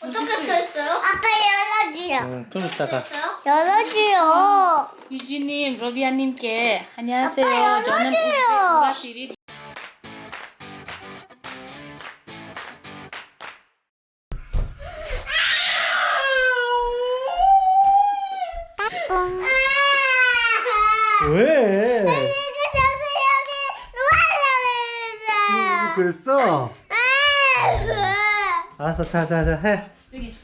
어떻게 써있어요? 아빠 열어줘요. 응, 좀 이따가. 열어줘요. 유진님, 러비아님께 안녕하세요. 아빠, 저는. 우가 TV 왜? 저기 여기 누워라 그랬어? 그랬어. 알았어, 자, 자, 자, 해. 여기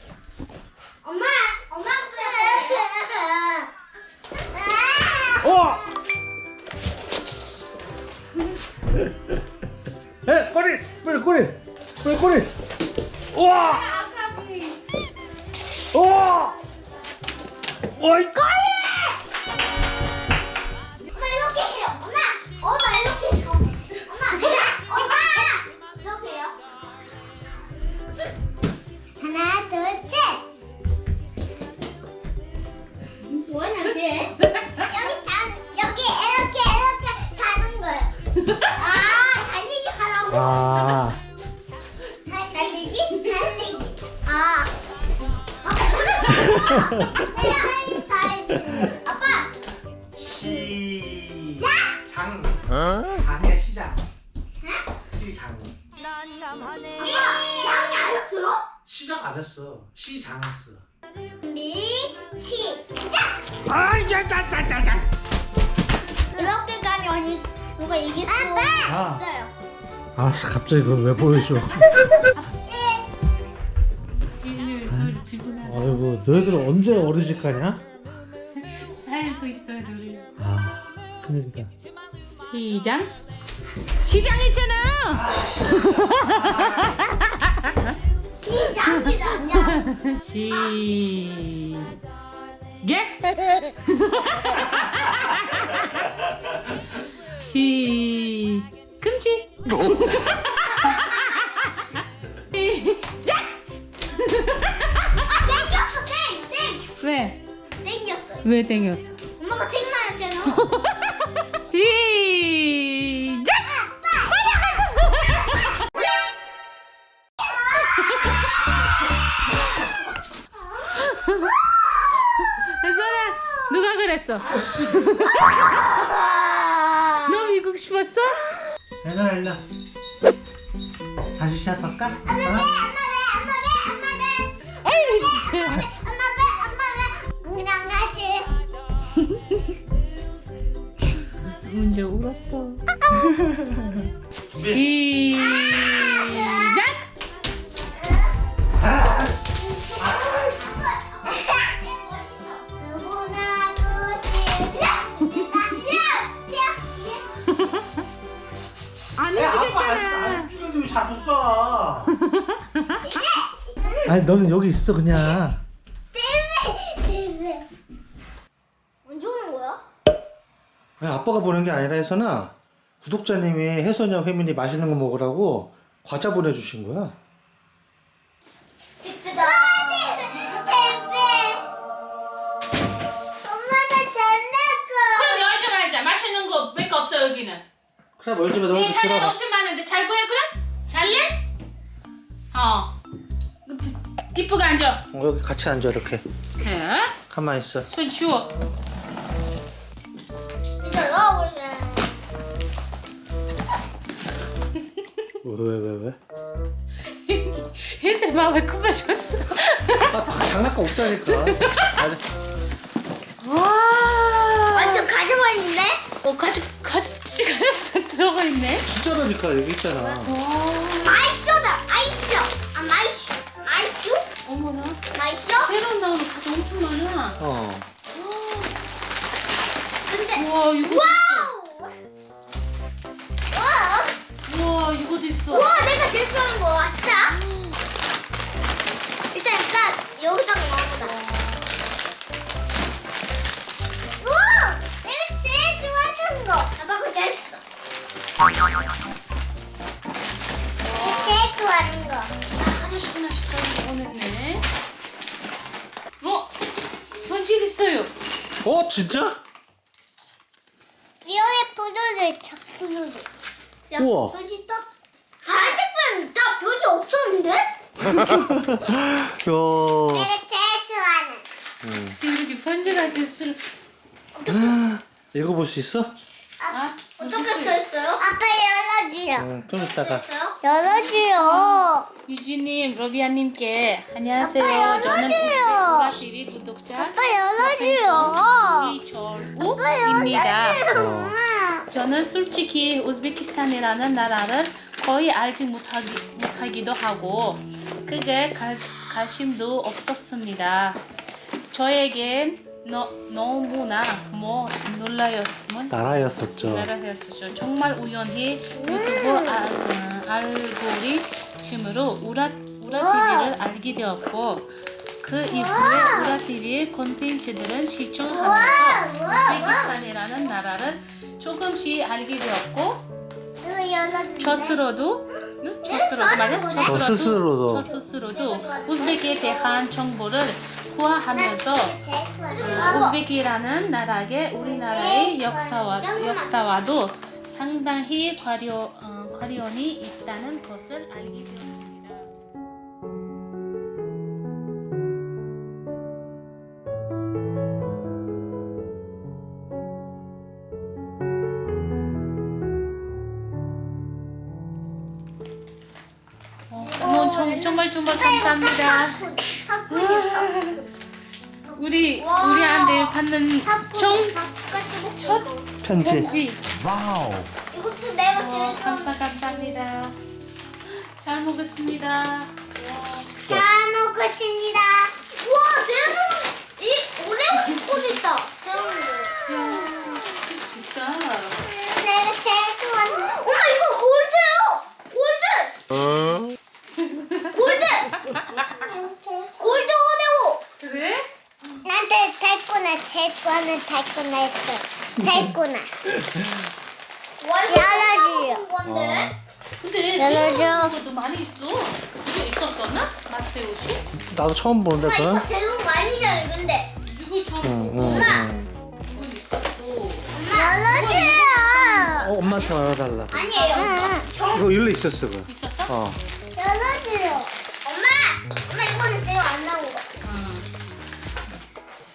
엄마, 엄마 그래. 어! 해, 꼬리! 꼬리, 꼬리! 꼬리, 꼬리! 우와! 우와! 어이! 엄마 시장. 장의 시장. 시장. 아빠 장이 아니었어요? 시작 안 했어. 시장 했어. 준비 시작. 아이, 자. 이렇게 가면 이 누가 이길 수 아. 있어요. 알았어, 갑자기 그걸 왜 보여줘? 아이고, 너희들 언제 어르신 가냐? 살도 있어요, 우리. 아, 큰일이다. 시장? 시장 있잖아. 시작이다. 시. 예? 시. 금지. 시작. 아 땡겼어 땡 땡. 왜? 땡겼어. 왜 땡겼어? 엄마가 땡 맞았잖아. 시작. 혜선아, 누가 그랬어? 너 미국 싶었어? 일로, 일로. 다시 시작할까? 어? 엄 문제 울었어. 시작. 누구나 도시 안 움직였잖아. 왜 자꾸 써? 아니 너는 여기 있어 그냥. 언제 오는 거야? 아빠가 보낸 게 아니라 해서나 구독자님이 혜선이랑 혜민이 맛있는 거 먹으라고 과자 보내주신 거야. 와, 베베. 엄마가 잘났고. 그럼 열지 말자. 맛있는 거 몇 개 없어 여기는. 그래 멀지 마. 너이 자리 들어가. 엄청 많은데 잘 거야 그럼? 잘래? 어. 이쁘게 앉아. 어, 여기 같이 앉아 이렇게. 네. 가만 히 있어. 손 치워. 왜 왜 왜? 얘들 마음에 kub혀줬어. 아 장난감 없다니까. 와. 완전 가져가 있는데? 어 가지 가지 진짜 가졌어 들어가 있네. 진짜라니까 여기 있잖아. 마이쇼다. 마이쇼. 아 마이쇼. 마이쇼? 어머나. 마이쇼? 새로 나오는 가지 엄청 많아. 어. 근데 와 이거 와 있어요. 어 진짜? 있죠. 포도도. 야, 우와. 표지 떠. 가을색은 나 표지 없었는데? 요. 내가 제일 좋아하는. 음. 이렇게 편지가 쓸쓸. 읽어볼 수 있어? 아, 어떻게 써있어요? 아빠 열어주요. 응, 좀 이따가. 열어주요. 유진님, 러비아님께 안녕하세요. 아빠, 저는 열어줘요. TV 구독자 아빠 열어주요. 이철우입니다. 어. 저는 솔직히 우즈베키스탄이라는 나라를 거의 알지 못하기, 못하기도 하고 크게 가, 관심도 없었습니다. 저에겐 너, 너무나 뭐 놀라였으면 나라였었죠. 나라였었죠. 정말 우연히 유튜브 아, 어, 알고리즘으로 우라 우라 TV를 알게 되었고 그 이후에 우라 TV 콘텐츠들은 시청하면서 우즈베키스탄이라는 나라를 조금씩 알게 되었고 열어주요. 저스로도 응? 저스로도 맞아? 저저 스스로도. 저 스스로도 우즈베키에 대한 정보를 좋아하는. 우즈베키라는 나라의 우리나라의 역사와 역사와도 상당히 과려 어, 관련이 있다는 것을 알게 되었습니다. 어, 정말 정말 감사합니다. 우리 우리한테 받는 정첫 편지. 편지. 이것도 내가 어, 제일 좋아하는. 감사 감사합니다. 잘 먹었습니다. 잘 먹겠습니다. 와, 내가 이 오레오 초코도 있다. 새우는. 야, 진짜. 내가 제일 좋아하는. 엄마 이거 골드요. 골드. 골드. 골드 오레오. 그래? 나한테 달고나 제일 달고나 했어. 달고나. 열어줘요. 어. 근데 열어줘. 새우 것도 많이 있어. 이거 있었었나? 맛새우치? 나도 처음 보는데 엄마 이거. 새로운 거 아니잖아, 근데. 이거 처음 응, 보고. 응, 엄마. 응. 이건 있었고. 열어줘요. 어, 엄마한테 말해달라. 아니에요. 정 이거 일로 있었어, 그거. 있었어? 어. 열어줘요. 엄마, 엄마 이거는 새우 안 나온 거. 응.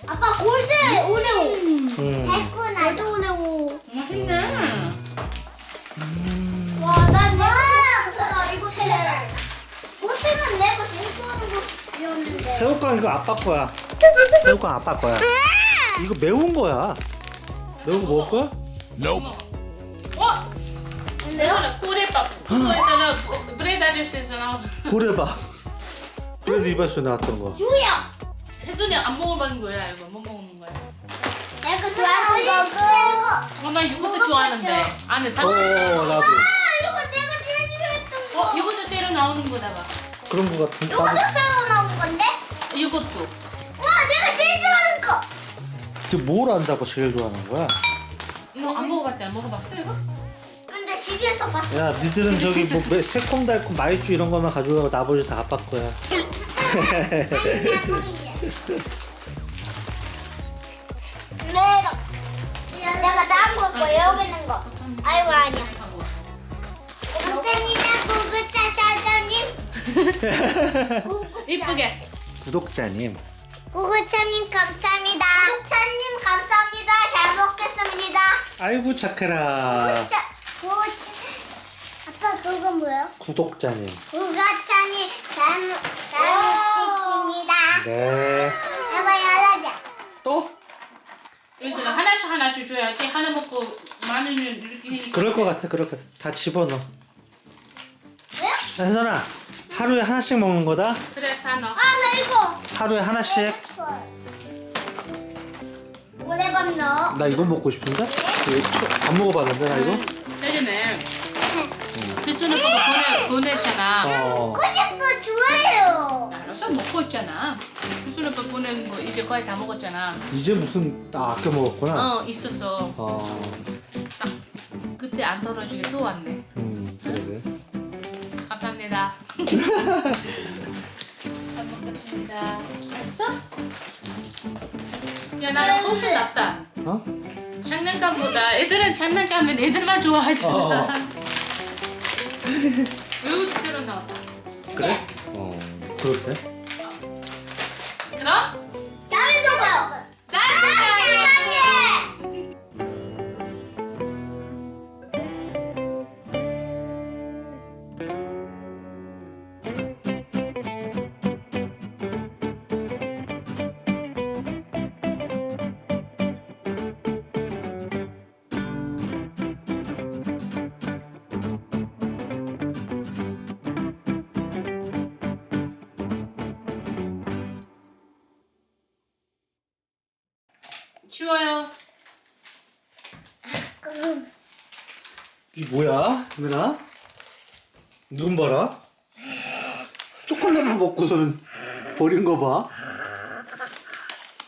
아빠 골드 오레오. 음, 음. 골드 오레오. 맛있네. 와, 난 내가 나 이거 되게 못하면 내가 제일 좋아하는 거였는데. 새우깡 이거 아빠 거야. 새우깡 아빠 거야. 이거 매운 거야. 매운 거 먹을 거야? 어? 내가 꼬레밥. 그거 있잖아. 브레드 아저씨에서 나온. 고래밥. 그래도 이발소 나왔던 거. 주야. 혜순이 안 먹어본 거야 이거. 못 먹 내가 좋아하는 거고. 엄마 이것도 좋아하는데. 안에 다. 어, 나도. 아, 이거 내가 제일 좋아했던 거. 어, 이것도 새로 나오는 거다 봐. 그런 거 같은. 이것도 나도. 새로 나온 건데? 이것도. 와, 내가 제일 좋아하는 거. 지금 뭘 안다고 제일 좋아하는 거야? 이거 안 먹어봤잖아. 먹어봤어 이거? 근데 집에서 봤어. 야, 니들은 저기 뭐 매- 새콤달콤 마이쮸 이런 거만 가져가고 나머지 다 아빠 거야. 내가 여기 있는 거. 아이고 아니야. 감사합니다 구구차차님. 이쁘게. 구독자님. 구구차님 감사합니다. 구구차님 감사합니다. 잘 먹겠습니다. 아이고 착해라. 구구차 구구차. 아빠 그거 뭐예요? 구독자님. 구구차님 잘 먹- 잘 먹겠습니다. 네. 아빠 열어줘. 또? 얘들아 하나씩 하나씩 줘야지. 하나 먹고 많으면 이렇게. 그럴 것 같아. 그럴 것 같아. 다 집어넣어. 왜요? 혜선아, 하루에 하나씩 먹는 거다. 그래 다 넣어. 아 나 이거. 하루에 하나씩. 오래밥 넣어. 나 이거 먹고 싶은데? 이거 처- 안 먹어봤는데 나 이거? 예전에 혜순이 보고 보내 보냈잖아. 어. 알았어 먹고 있잖아. 혜순이 오빠 보낸 거 이제 거의 다 먹었잖아. 이제 무슨 아, 아껴 먹었구나. 어 있었어. 어. 그때 안 떨어지게 또 왔네. 음, 그래. 감사합니다. 잘 먹겠습니다. 맛있어? 야 나는 훨씬 낫다. 어? 장난감보다 애들은 장난감은 애들만 좋아하잖아. 어. 이것도 새로 나왔다. 그래? 어. 그렇대. 치워요. 이게 뭐야, 누나? 눈 봐라. 초콜릿만 먹고서는 버린 거 봐.